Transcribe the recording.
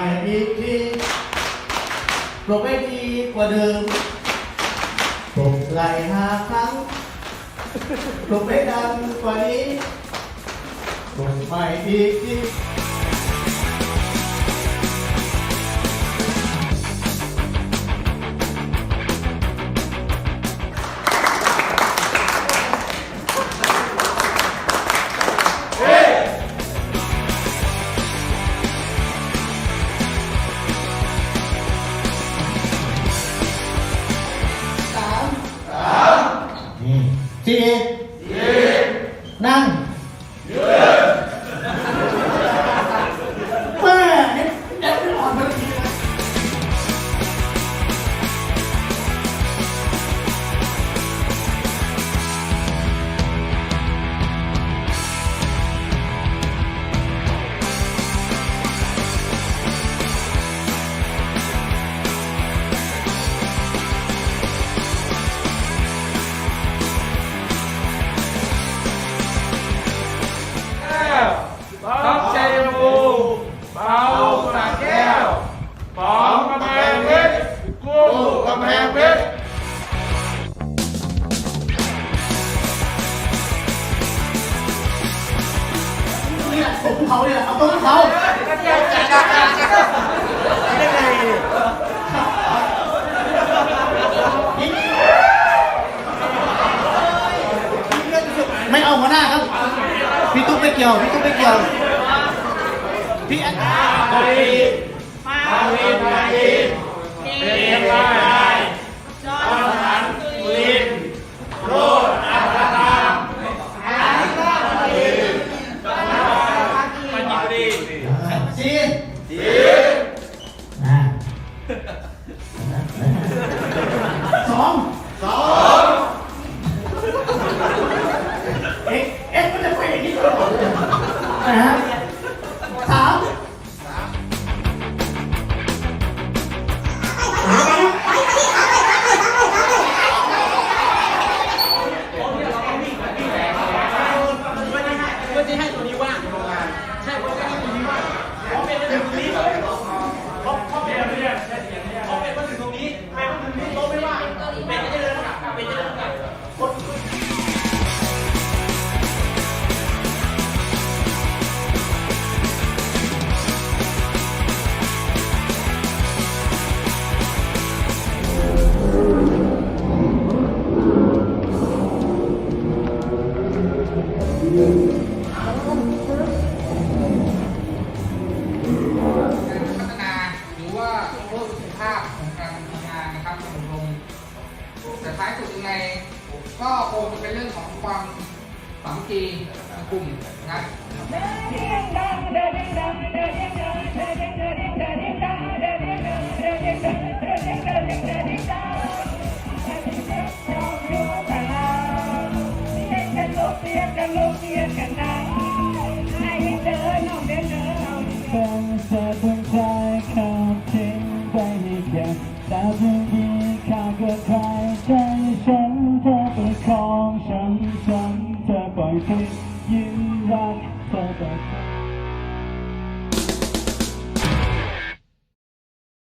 ม่อีกทีปลุกให้ดีกว่าเดิมปลุกไหลห้าครั้งปลุกให้ดังกว่านี้ปลุกใหม่อีกที สี่นั่งยืนแม่เอ็ดเอ็ดไม่อ่อนไปเลย สระแก้วของกำแพงเพชรกู้กำแพงเพชรเนี่ยตกภูเขาเนี่ยเอาตกภูเขาไม่เอาหัวหน้าครับ พี่ตุ๊กไม่เกี่ยว พี่ตุ๊กไม่เกี่ยว พี่แอนมาวีมาวินปายีเรียนรายจอมสันลินโรดอัตตามอานิกาลีปัญญาดีสี่ดีอ่า ท้ายสุดยังไงก็คงจะเป็นเรื่องของความสามัคคีกลุ่มนะคงจะเพิ่งยคำทิ้งไปให้แก่แต่เพิ่ง มีค่าเกิดใครใจฉันเธอเป็นของฉันฉันเธอปล่อยทิ้งยิ้มรักเธอแบบ